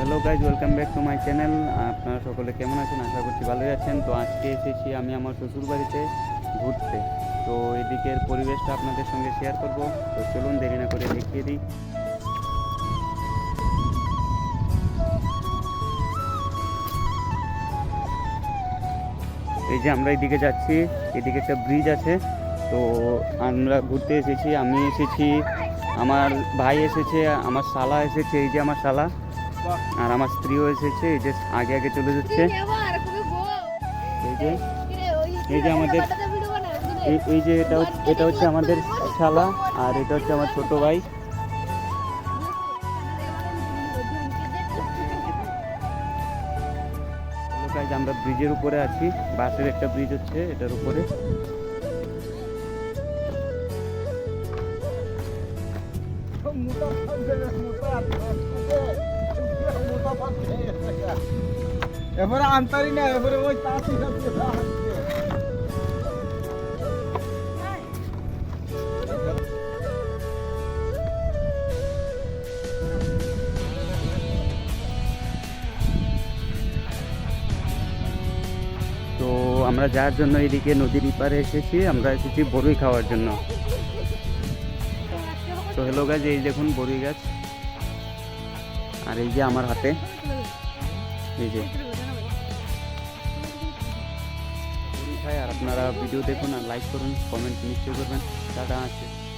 Hello guys, welcome back to my channel. আপনারা সকলে কেমন আছেন? আশা করছি ভালোই আছেন। তো আজকে এসেছি আমি আমার শ্বশুর বাড়িতে ঘুরতে। তো এদিকের পরিবেশটা আপনাদের সঙ্গে শেয়ার করব। তো চলুন, দেরি না করে দেখিয়ে দিই। এই যে আমরা এদিকে যাচ্ছি, এদিকে একটা ব্রিজ আছে। তো আমরা ঘুরতে এসেছি, আমি এসেছি, আমার ভাই এসেছে, আমার শালা এসেছে, এই যে আমার শালা। আর আমার স্ত্রীও এসেছে এই যে আগে আগে চলে যাচ্ছে। এই যে এই যে আমাদের এই এই যে এটা হচ্ছে- এটা হচ্ছে আমাদের শালা আর এটা হচ্ছে আমার ছোট ভাই। আমরা ব্রিজের উপরে আছি। বাসের একটা ব্রিজ হচ্ছে এটার উপরে। এবারে আনতারি না, এবারে ওই তাঁতি তো আমরা যার জন্য এদিকে নদীর ইপারে এসেছি, আমরা এসেছি বরুই খাওয়ার জন্য। তো হ্যালো গাছ এই দেখুন বরুই গাছ। আর এই যে আমার হাতে। এই যে। আর আপনারা ভিডিও দেখুন আর লাইক করুন কমেন্ট নিশ্চয়ই করবেন। টাটা আছে।